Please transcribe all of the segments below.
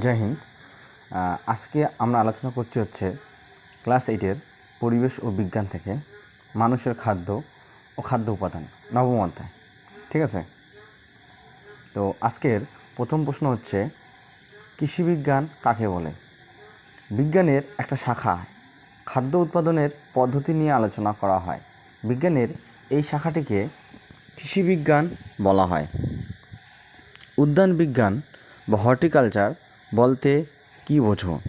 জয় হিন্দ। আজকে আমরা আলোচনা করছি হচ্ছে ক্লাস এইটের পরিবেশ ও বিজ্ঞান থেকে মানুষের খাদ্য ও খাদ্য উপাদান, নবম অধ্যায়। ঠিক আছে? তো আজকের প্রথম প্রশ্ন হচ্ছে কৃষিবিজ্ঞান কাকে বলে? বিজ্ঞানের একটা শাখা খাদ্য উৎপাদনের পদ্ধতি নিয়ে আলোচনা করা হয়। বিজ্ঞানের এই শাখাটিকে কৃষিবিজ্ঞান বলা হয়। উদ্যান বিজ্ঞান বা হর্টিকালচার বলতে কী বোঝো?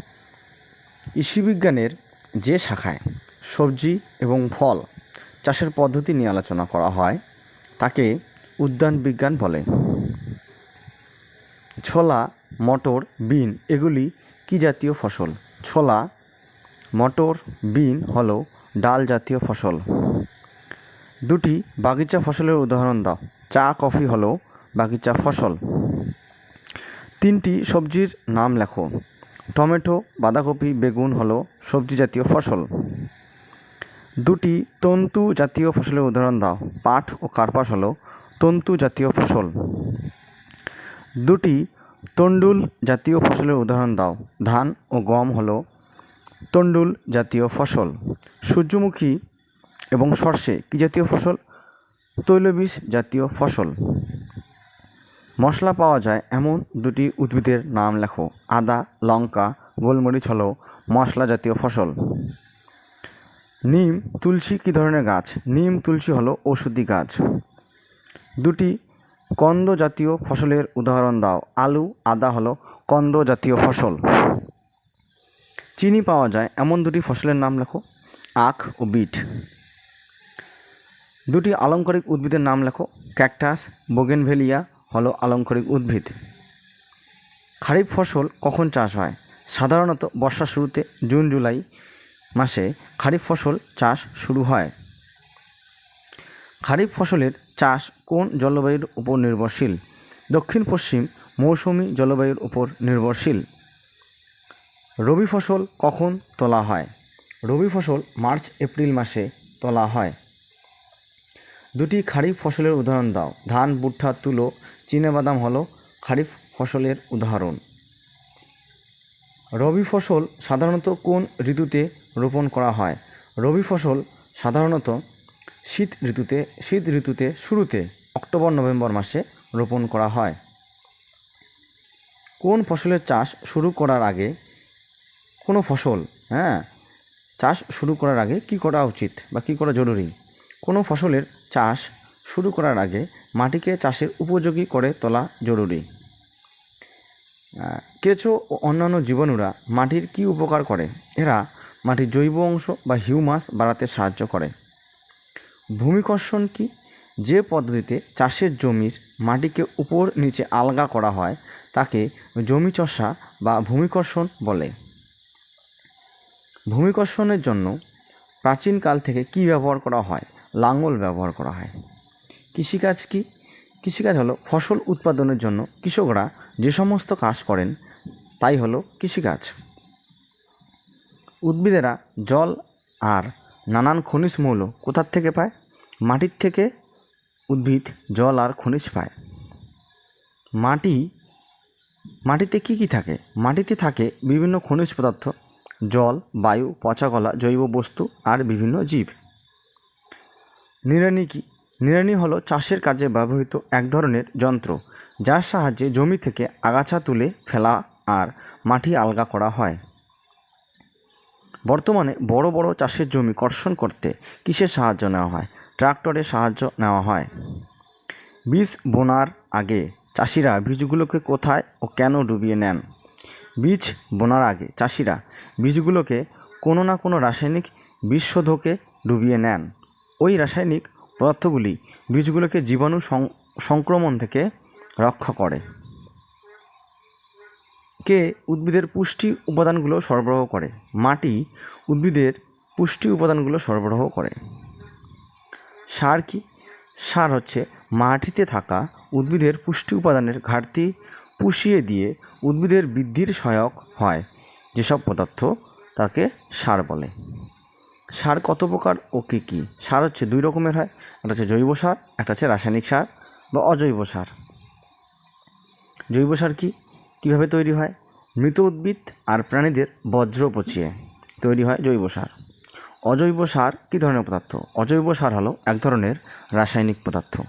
কৃষিবিজ্ঞানের যে শাখায় সবজি এবং ফল চাষের পদ্ধতি নিয়ে আলোচনা করা হয়, তাকে উদ্যান বিজ্ঞান বলে। ছোলা, মটর, বিন এগুলি কি জাতীয় ফসল? ছোলা, মটর, বিন হলো ডাল জাতীয় ফসল। দুটি বাগিচা ফসলের উদাহরণ দাও। চা, কফি হলো বাগিচা ফসল। তিনটি সবজির নাম লেখো। টমেটো, বাঁধাকপি, বেগুন হলো সবজি জাতীয় ফসল। দুটি তন্তু জাতীয় ফসলের উদাহরণ দাও। পাট ও কার্পাস হলো তন্তু জাতীয় ফসল। দুটি তন্ডুল জাতীয় ফসলের উদাহরণ দাও। ধান ও গম হলো তন্ডুল জাতীয় ফসল। সূর্যমুখী এবং সর্ষে কী জাতীয় ফসল? তৈলবীজ জাতীয় ফসল। মশলা পাওয়া যায় এমন দুটি উদ্ভিদের নাম লেখো। আদা, লঙ্কা, গোলমরিচ হলো মশলা জাতীয় ফসল। নিম, তুলসী কী ধরনের গাছ? নিম, তুলসী হলো ঔষধি গাছ। দুটি কন্দ জাতীয় ফসলের উদাহরণ দাও। আলু, আদা হলো কন্দ জাতীয় ফসল। চিনি পাওয়া যায় এমন দুটি ফসলের নাম লেখো, আখ ও বিট। দুটি আলংকারিক উদ্ভিদের নাম লেখো, ক্যাকটাস, বোগেনভেলিয়া হলো আলংকারিক উদ্ভিদ। খারিফ ফসল কখন চাষ হয়? সাধারণত বর্ষার শুরুতে জুন, জুলাই মাসে খারিফ ফসল চাষ শুরু হয়। খারিফ ফসলের চাষ কোন জলবায়ুর উপর নির্ভরশীল? দক্ষিণ, পশ্চিম মৌসুমি জলবায়ুর উপর নির্ভরশীল। রবি ফসল কখন তোলা হয়? রবি ফসল মার্চ, এপ্রিল মাসে তোলা হয়। দুটি খারিফ ফসলের উদাহরণ দাও। ধান, ভুট্টা, তুলো চিনাবাদাম হলো খারিফ ফসলের উদাহরণ। রবি ফসল সাধারণত কোন ঋতুতে রোপণ করা হয়? রবি ফসল সাধারণত শীত ঋতুতে শীত ঋতুতে শুরুতে অক্টোবর, নভেম্বর মাসে রোপণ করা হয়। কোন ফসলের চাষ শুরু করার আগে কোনো ফসল হ্যাঁ চাষ শুরু করার আগে কি করা উচিত বা কী করা জরুরি? কোনো ফসলের চাষ শুরু করার আগে মাটিকে চাষের উপযোগী করে তোলা জরুরি। কেঁচো ও অন্যান্য জীবাণুরা মাটির কি উপকার করে? এরা মাটির জৈব অংশ বা হিউমাস বাড়াতে সাহায্য করে। ভূমিকর্ষণ কি? যে পদ্ধতিতে চাষের জমির মাটিকে উপর নিচে আলগা করা হয়, তাকে জমি চষা বা ভূমিকর্ষণ বলে। ভূমিকর্ষণের জন্য প্রাচীনকাল থেকে কি ব্যবহার করা হয়? লাঙল ব্যবহার করা হয়। কৃষিকাজ কি? কৃষিকাজ হলো ফসল উৎপাদনের জন্য কৃষকরা যে সমস্ত কাজ করেন, তাই হলো কৃষিকাজ। উদ্ভিদেরা জল আর নানান খনিজ মৌল কোথার থেকে পায়? মাটির থেকে উদ্ভিদ, জল আর খনিজ পায়। মাটি, মাটিতে কি কি থাকে? মাটিতে থাকে বিভিন্ন খনিজ পদার্থ, জল, বায়ু, পচা গলা, জৈব বস্তু আর বিভিন্ন জীব। নিড়ানি কি? নিড়ানি হলো চাষের কাজে ব্যবহৃত এক ধরনের যন্ত্র, যার সাহায্যে জমি থেকে আগাছা তুলে ফেলা আর মাটি আলগা করা হয়। বর্তমানে বড় বড় চাষের জমি কর্ষণ করতে কিসের সাহায্য নেওয়া হয়? ট্রাক্টরের সাহায্য নেওয়া হয়। বীজ বোনার আগে চাষিরা বীজগুলোকে কোথায় ও কেন ডুবিয়ে নেন? বীজ বোনার আগে চাষিরা বীজগুলোকে কোনো না কোনো রাসায়নিক বিশ্বধকে ডুবিয়ে নেন। ওই রাসায়নিক পদার্থগুলি বীজগুলোকে জীবাণু সংক্রমণ থেকে রক্ষা করে। কে উদ্ভিদের পুষ্টি উপাদানগুলো সরবরাহ করে? মাটি উদ্ভিদের পুষ্টি উপাদানগুলো সরবরাহ করে। সার কি? সার হচ্ছে মাটিতে থাকা উদ্ভিদের পুষ্টি উপাদানের ঘাটতি পুষিয়ে দিয়ে উদ্ভিদের বৃদ্ধির সহায়ক হয়। যেসব পদার্থ তাকে সার বলে। সার কত প্রকার ও কী কী? সার হচ্ছে দুই রকমের হয়, একটা হচ্ছে জৈব সার, একটা হচ্ছে রাসায়নিক সার বা অজৈব সার। জৈব সার কি? কীভাবে তৈরি হয়? মৃত উদ্ভিদ আর প্রাণীদের বজ্র পচিয়ে তৈরি হয় জৈব সার। অজৈব সার কী ধরনের পদার্থ? অজৈব সার হলো এক ধরনের রাসায়নিক পদার্থ।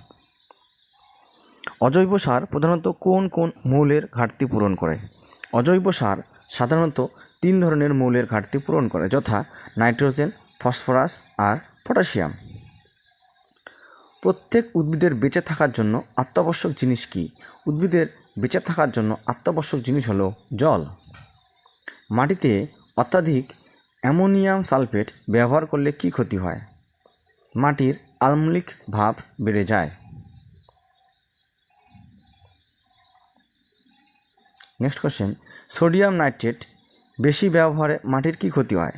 অজৈব সার প্রধানত কোন কোন মৌলের ঘাটতি পূরণ করে? অজৈব সার সাধারণত তিন ধরনের মৌলের ঘাটতি পূরণ করে, যথা নাইট্রোজেন ফসফরাস আর পটাশিয়াম। প্রত্যেক উদ্ভিদের বেঁচে থাকার জন্য অত্যাবশ্যক জিনিস কি? উদ্ভিদের বেঁচে থাকার জন্য অত্যাবশ্যক জিনিস হলো জল। মাটিতে অত্যাধিক অ্যামোনিয়াম সালফেট ব্যবহার করলে কি ক্ষতি হয়? মাটির আলমলিক ভাব বেড়ে যায়। নেক্সট কোশ্চেন, সোডিয়াম নাইট্রেট বেশি ব্যবহারে মাটির কি ক্ষতি হয়?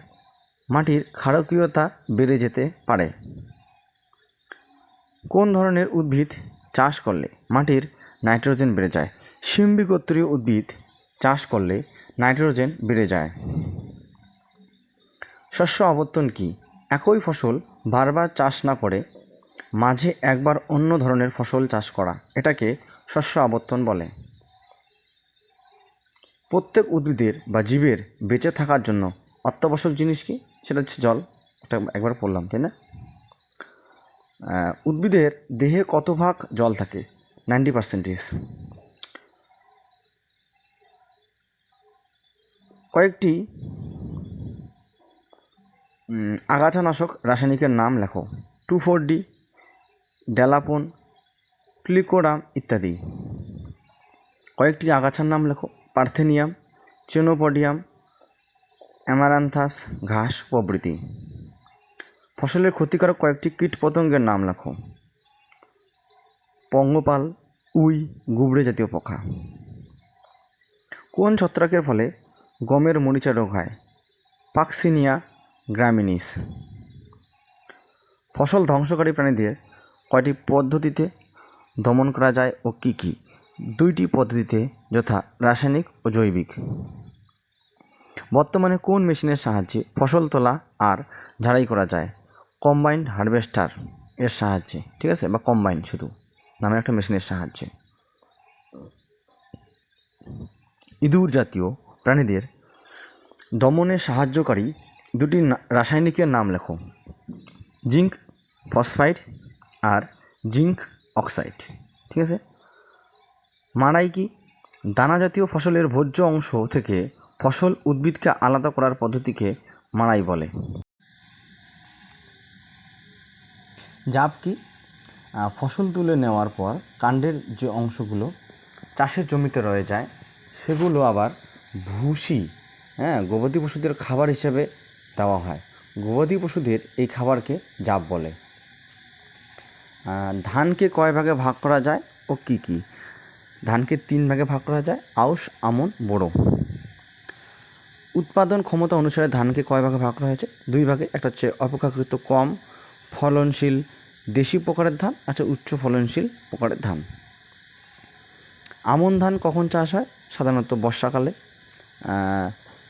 মাটির ক্ষারকীয়তা বেড়ে যেতে পারে। কোন ধরনের উদ্ভিদ চাষ করলে মাটির নাইট্রোজেন বেড়ে যায়? শিম্বিগোত্রীয় উদ্ভিদ চাষ করলে নাইট্রোজেন বেড়ে যায়। শস্য আবর্তন কি? একই ফসল বারবার চাষ না করে মাঝে একবার অন্য ধরনের ফসল চাষ করা, এটাকে শস্য আবর্তন বলে। প্রত্যেক উদ্ভিদের বা জীবের বেঁচে থাকার জন্য অত্যাবশ্যক জিনিস কি? সেটা হচ্ছে জল এটা একবার পড়লাম, তাই না? উদ্ভিদের দেহে কত ভাগ জল থাকে? নাইনটি পার্সেন্টেজ কয়েকটি আগাছানাশক রাসায়নিকের নাম লেখো। টু ফোর ডি ডেলাপন, ক্লিকোডাম ইত্যাদি। কয়েকটি আগাছার নাম লেখো। পার্থেনিয়াম, চেনোপডিয়াম অ্যামারান্থাস, ঘাস প্রভৃতি। ফসলের ক্ষতিকারক কয়েকটি কীটপতঙ্গের নাম লেখো। পঙ্গপাল, উই, গুবড়ে জাতীয় পোকা। কোন ছত্রাকের ফলে গমের মরিচা রোগ হয়? পাকসিনিয়া গ্রামিনিস। ফসল ধ্বংসকারী প্রাণীদের কয়টি পদ্ধতিতে দমন করা যায় ও কী কী? দুইটি পদ্ধতিতে, যথা রাসায়নিক ও জৈবিক। বর্তমানে কোন মেশিনের সাহায্যে ফসল তোলা আর ঝাড়াই করা যায়? কম্বাইন্ড হারভেস্টার এর সাহায্যে, ঠিক আছে? বা কম্বাইন শুধু, নামে একটা মেশিনের সাহায্যে। ইঁদুর জাতীয় প্রাণীদের দমনে সাহায্যকারী দুটি রাসায়নিকের নাম লেখো। জিঙ্ক ফসফাইড আর জিঙ্ক অক্সাইড, ঠিক আছে? মাড়াই কি দানা জাতীয় ফসলের ভোজ্য অংশ থেকে ফসল উদ্ভিদকে আলাদা করার পদ্ধতিকে মাড়াই বলে। জাপ কি? ফসল তুলে নেওয়ার পর কাণ্ডের যে অংশগুলো চাষের জমিতে রয়ে যায়, সেগুলো আবার ভুসি হ্যাঁ গবাদি পশুদের খাবার হিসেবে দেওয়া হয়। গবাদি পশুদের এই খাবারকে জাপ বলে। ধানকে কয় ভাগে ভাগ করা যায় ও কী কী? ধানকে তিন ভাগে ভাগ করা যায়। আউশ, আমন বোড়ো উৎপাদন ক্ষমতা অনুসারে ধানকে কয় ভাগে ভাগ করা হয়েছে? দুই ভাগে, একটা হচ্ছে অপেক্ষাকৃত কম ফলনশীল দেশি প্রকারের ধান আচ্ছা উচ্চ ফলনশীল প্রকারের ধান। আমন ধান কখন চাষ হয়? সাধারণত বর্ষাকালে।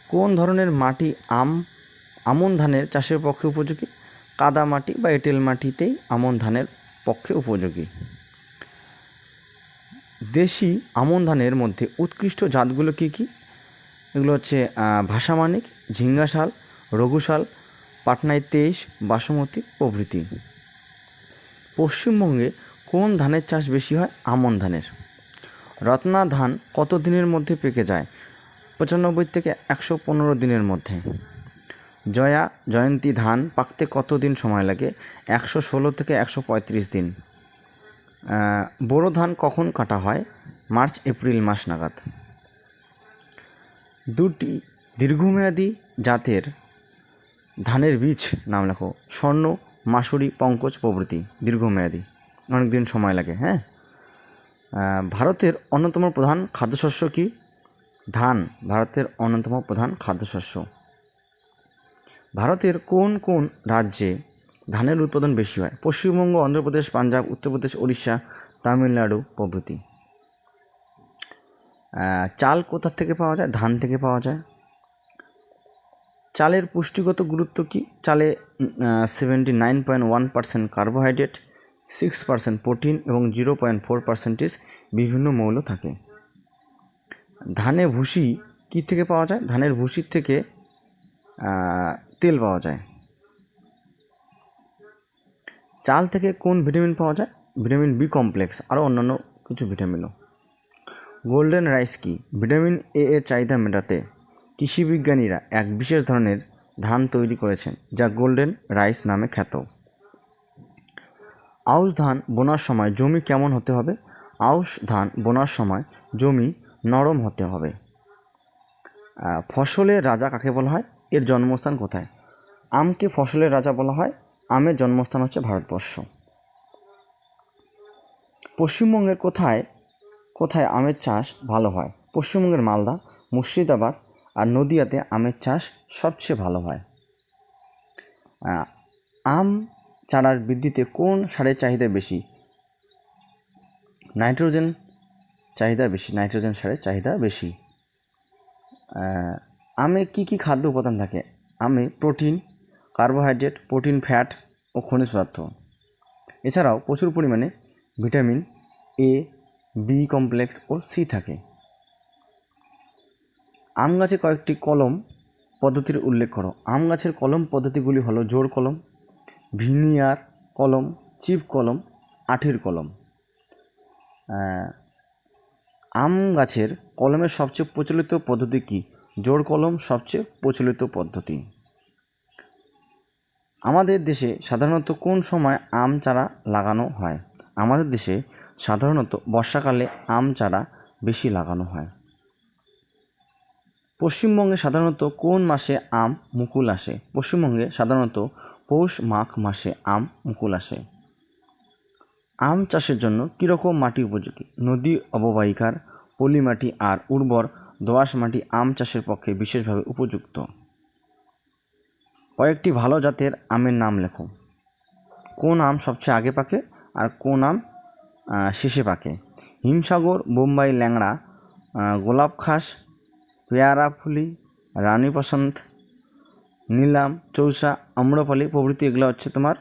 কোন ধরনের মাটি আম, আমন ধানের চাষের পক্ষে উপযোগী? কাদা মাটি বা এঁটেল মাটিতেই আমন ধানের পক্ষে উপযোগী। দেশি আমন ধানের মধ্যে উৎকৃষ্ট জাতগুলো কী কী? এগুলো হচ্ছে ভাষামানিক, ঝিঙ্গাশাল, রঘুশাল, পাটনায় তেইশ, বাসমতি প্রভৃতি। পশ্চিমবঙ্গে কোন ধানের চাষ বেশি হয়? আমন ধানের। রত্না ধান কত দিনের মধ্যে পেকে যায়? পঁচানব্বই থেকে একশো পনেরো দিনের মধ্যে। জয়া, জয়ন্তী ধান পাকতে কত দিন সময় লাগে? একশো ষোলো থেকে একশো পঁয়ত্রিশ দিন। বোরো ধান কখন কাটা হয়? মার্চ, এপ্রিল মাস নাগাদ। দুটি দীর্ঘমেয়াদী জাতের ধানের বীজ নাম লেখো। স্বর্ণ, মাসুরি, পঙ্কজ প্রভৃতি দীর্ঘমেয়াদী। অনেক দিন সময় লাগে হ্যাঁ? ভারতের অন্যতম প্রধান খাদ্যশস্য কি? ধান, ভারতের অন্যতম প্রধান খাদ্যশস্য। ভারতের কোন কোন রাজ্যে ধানের উৎপাদন বেশি হয়? পশ্চিমবঙ্গ, অন্ধ্রপ্রদেশ, পাঞ্জাব, উত্তরপ্রদেশ উড়িষ্যা তামিলনাড়ু প্রভৃতি। চাল কোথা থেকে পাওয়া যায়? ধান থেকে পাওয়া যায়। চালের পুষ্টিগত গুরুত্ব কি? চালে seventy nine point one percent carbohydrate six percent protein এবং জিরো পয়েন্ট ফোর পার্সেন্টেজ বিভিন্ন মৌল থাকে। ধানে ভুসি কী কী থেকে পাওয়া যায়? ধানের ভুসির থেকে তেল পাওয়া যায়। চাল থেকে কোন ভিটামিন পাওয়া যায়? ভিটামিন বি কমপ্লেক্স আরও অন্যান্য কিছু ভিটামিনও। গোল্ডেন রাইস কি? ভিটামিন এ এর চাহিদা মেটাতে কৃষিবিজ্ঞানীরা এক বিশেষ ধরনের ধান তৈরি করেছেন, যা গোল্ডেন রাইস নামে খ্যাত। আউশ ধান বোনার সময় জমি কেমন হতে হবে? আউশ ধান বোনার সময় জমি নরম হতে হবে। ফসলের রাজা কাকে বলা হয়? এর জন্মস্থান কোথায়? আমকে ফসলের রাজা বলা হয়। আমের জন্মস্থান হচ্ছে ভারতবর্ষ। পশ্চিমবঙ্গের কোথায় কোথায় আমের চাষ ভালো হয়? পশ্চিমবঙ্গের মালদা, মুর্শিদাবাদ আর নদিয়াতে আমের চাষ সবচেয়ে ভালো হয়। আম চারার বৃদ্ধিতে কোন সারের চাহিদা বেশি? নাইট্রোজেন চাহিদা বেশি, নাইট্রোজেন সারের চাহিদা বেশি। আমে কি কি খাদ্য উপাদান থাকে? আমে প্রোটিন, কার্বোহাইড্রেট, প্রোটিন, ফ্যাট ও খনিজ পদার্থ। এছাড়াও প্রচুর পরিমাণে ভিটামিন এ বি কমপ্লেক্স ও সি থাকে। আম গাছে কয়েকটি কলম পদ্ধতির উল্লেখ করো। আম গাছের কলম পদ্ধতিগুলি হলো জোর কলম, ভিনিয়ার কলম, চিপ কলম, আঠের কলম। আম গাছের কলমের সবচেয়ে প্রচলিত পদ্ধতি কী? জোর কলম সবচেয়ে প্রচলিত পদ্ধতি। আমাদের দেশে সাধারণত কোন সময় আম চারা লাগানো হয়? আমাদের দেশে সাধারণত বর্ষাকালে আম চারা বেশি লাগানো হয়। পশ্চিমবঙ্গে সাধারণত কোন মাসে আম মুকুল আসে? পশ্চিমবঙ্গে সাধারণত পৌষ মাঘ মাসে আম মুকুল আসে। আম চাষের জন্য কীরকম মাটি উপযোগী? নদী অববাহিকার, পলি মাটি আর উর্বর দোআঁশ মাটি আম চাষের পক্ষে বিশেষভাবে উপযুক্ত। কয়েকটি ভালো জাতের আমের নাম লেখো। কোন আম সবচেয়ে আগে পাকে আর কোন আম শেষে পাকে হিমসাগর, বোম্বাই, ল্যাংড়া গোলাপ খাস, পেয়ারা ফুলি, রানী বসন্ত, নীলাম, চৌসা, আম্রপালি প্রভৃতি এগুলো হচ্ছে তোমার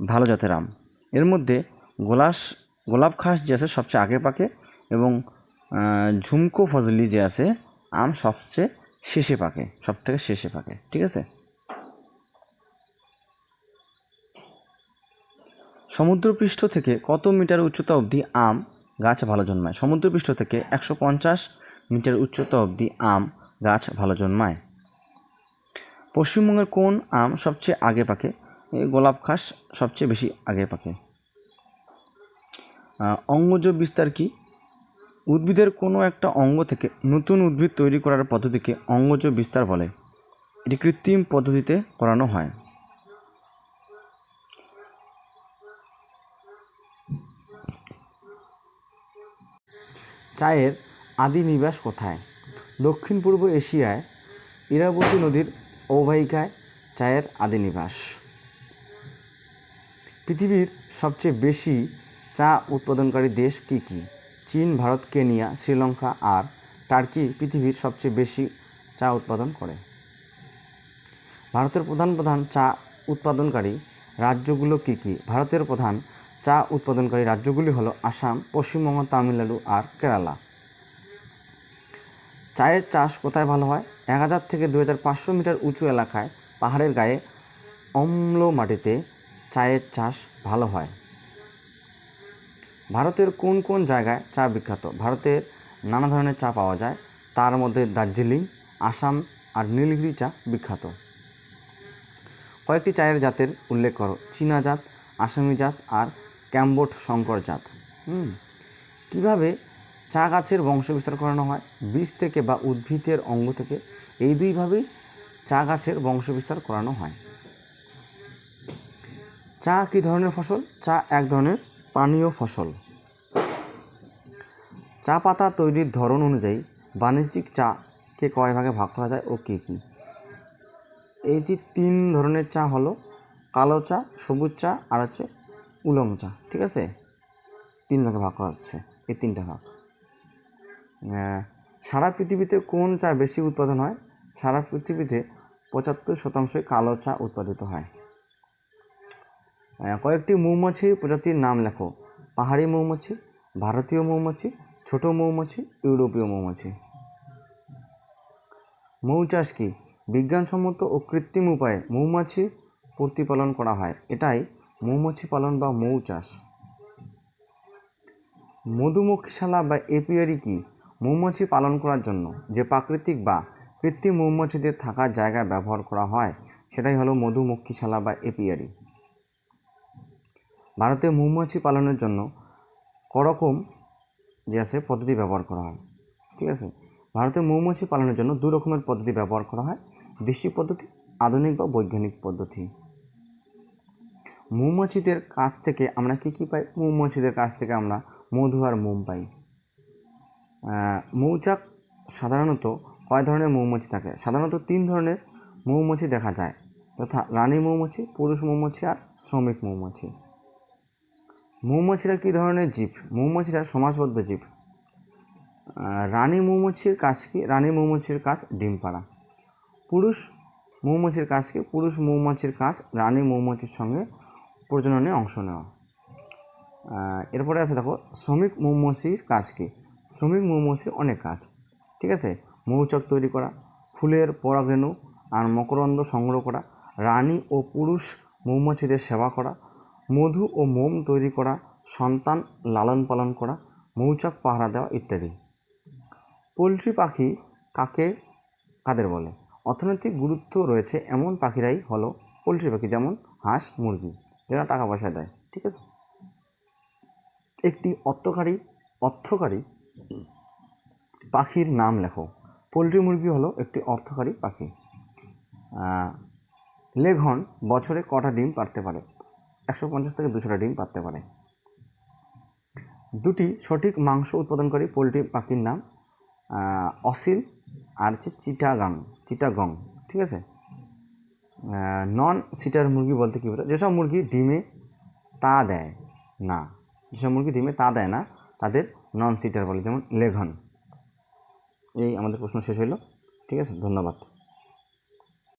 ভালো জাতের আম। এর মধ্যে গোলাস, গোলাপ খাস যে আছে সবচেয়ে আগে পাকে এবং ঝুমকো ফজলি যে আছে, আম সবচেয়ে শেষে পাকে সব থেকে শেষে পাকে, ঠিক আছে? সমুদ্রপৃষ্ঠ থেকে কত মিটার উচ্চতা অবধি আম গাছ ভালো জন্মায়? সমুদ্রপৃষ্ঠ থেকে একশো পঞ্চাশ মিটার উচ্চতা অবধি আম গাছ ভালো জন্মায়। পশ্চিমবঙ্গের কোন আম সবচেয়ে আগে পাকে? গোলাপ খাস সবচেয়ে বেশি আগে পাকে। অঙ্গজ বিস্তার কি? উদ্ভিদের কোনো একটা অঙ্গ থেকে নতুন উদ্ভিদ তৈরি করার পদ্ধতিকে অঙ্গজ বিস্তার বলে। এটি কৃত্রিম পদ্ধতিতে করানো হয়। চায়ের আদি নিবাস কোথায়? দক্ষিণ পূর্ব এশিয়ায় ইরাবতী নদীর অববাহিকায় চায়ের আদি নিবাস। পৃথিবীর সবচেয়ে বেশি চা উৎপাদনকারী দেশ কী কী? চীন, ভারত, কেনিয়া, শ্রীলঙ্কা আর টার্কি পৃথিবীর সবচেয়ে বেশি চা উৎপাদন করে। ভারতের প্রধান প্রধান চা উৎপাদনকারী রাজ্যগুলো কী কী? ভারতের প্রধান চা উৎপাদনকারী রাজ্যগুলি হলো আসাম, পশ্চিমবঙ্গ, তামিলনাড়ু আর কেরালা। চায়ের চাষ কোথায় ভালো হয়? এক হাজার থেকে দু হাজার পাঁচশো মিটার উঁচু এলাকায় পাহাড়ের গায়ে অম্ল মাটিতে চায়ের চাষ ভালো হয়। ভারতের কোন কোন জায়গায় চা বিখ্যাত? ভারতের নানা ধরনের চা পাওয়া যায়। তার মধ্যে দার্জিলিং, আসাম আর নীলগিরি চা বিখ্যাত। কয়েকটি চায়ের জাতের উল্লেখ করো। চীনা জাত, আসামি জাত আর ক্যাম্বোট শঙ্কর জাত। হুম, কীভাবে চা গাছের বংশ বিস্তার করানো হয়, বীজ থেকে বা উদ্ভিদের অঙ্গ থেকে, এই দুইভাবেই চা গাছের বংশ বিস্তার করানো হয়। চা কী ধরনের ফসল? চা এক ধরনের পানীয় ফসল। চা পাতা তৈরির ধরন অনুযায়ী বাণিজ্যিক চাকে কয় ভাগে ভাগ করা যায় ও কী কী? এইটি তিন ধরনের চা হলো, কালো চা, সবুজ চা, আর হচ্ছে উলং চা ঠিক আছে? তিন ভাগে ভাগ করা হচ্ছে, এই তিনটা ভাগ। সারা পৃথিবীতে কোন চা বেশি উৎপাদন হয়? সারা পৃথিবীতে পঁচাত্তর শতাংশই কালো চা উৎপাদিত হয়। কয়েকটি মৌমাছি প্রজাতির নাম লেখো। পাহাড়ি মৌমাছি, ভারতীয় মৌমাছি, ছোট মৌমাছি, ইউরোপীয় মৌমাছি। মৌচাষ কি? বিজ্ঞানসম্মত ও কৃত্রিম উপায়ে মৌমাছি প্রতিপালন করা হয়। এটাই মৌমাছি পালন বা মৌ চাষ। মধুমক্ষিশালা বা এপিয়ারি কি মৌমাছি পালন করার জন্য? যে প্রাকৃতিক বা কৃত্রিম মৌমাছিদের থাকার জায়গা ব্যবহার করা হয়, সেটাই হলো মধুমক্ষিশালা বা এপিয়ারি। ভারতে মৌমাছি পালনের জন্য করকম যে আছে, পদ্ধতি ব্যবহার করা হয়। ঠিক আছে? ভারতে মৌমাছি পালনের জন্য দু রকমের পদ্ধতি ব্যবহার করা হয়। দেশি পদ্ধতি, আধুনিক বা বৈজ্ঞানিক পদ্ধতি। মৌমাছিদের কাছ থেকে আমরা কী কী পাই? মৌমাছিদের কাছ থেকে আমরা মধু আর মোম পাই। মৌচাক সাধারণত কয় ধরনের মৌমাছি থাকে? সাধারণত তিন ধরনের মৌমাছি দেখা যায়, তথা রানী মৌমাছি, পুরুষ মৌমাছি আর শ্রমিক মৌমাছি। মৌমাছিরা কী ধরনের জীব? মৌমাছিরা সমাজবদ্ধ জীব। রানী মৌমাছির কাজ কি? রানী মৌমাছির কাজ ডিম পাড়া। পুরুষ মৌমাছির কাজ কি? পুরুষ মৌমাছির কাজ রানী মৌমাছির সঙ্গে প্রজননে অংশ নেওয়া। এরপরে আছে দেখো, শ্রমিক মৌমাছির কাজ কি? শ্রমিক মৌমাছির অনেক কাজ, ঠিক আছে? মৌচাক তৈরি করা, ফুলের পরাগরেণু আর মকরন্দ সংগ্রহ করা, রানী ও পুরুষ মৌমাছিদের সেবা করা, মধু ও মোম তৈরি করা, সন্তান লালন পালন করা, মৌচাক পাহারা দেওয়া ইত্যাদি। পোলট্রি পাখি কাকে, কাদের বলে? অর্থনৈতিক গুরুত্ব রয়েছে এমন পাখিরাই হলো পোলট্রি পাখি, যেমন হাঁস, মুরগি। এরা টাকা পয়সা দেয়, ঠিক আছে? একটি অর্থকারী অর্থকারী, পাখির নাম লেখো। পোলট্রি মুরগি হলো একটি অর্থকারী পাখি। লেঘন বছরে কটা ডিম পারতে পারে? একশো পঞ্চাশ থেকে দুশোটা ডিম পারতে পারে। দুটি সঠিক মাংস উৎপাদনকারী পোলট্রি পাখির নাম অসিল আর হচ্ছে চিটাগাং, চিটাগং, ঠিক আছে? নন সিটার মুরগি বলতে কী বোঝায়? যেসব মুরগি ডিমে তা দেয় না, যেসব মুরগি ডিমে তা দেয় না, তাদের নন সিটার বলে, যেমন লেঘন। এই আমাদের প্রশ্ন শেষ হলো ঠিক আছে, ধন্যবাদ।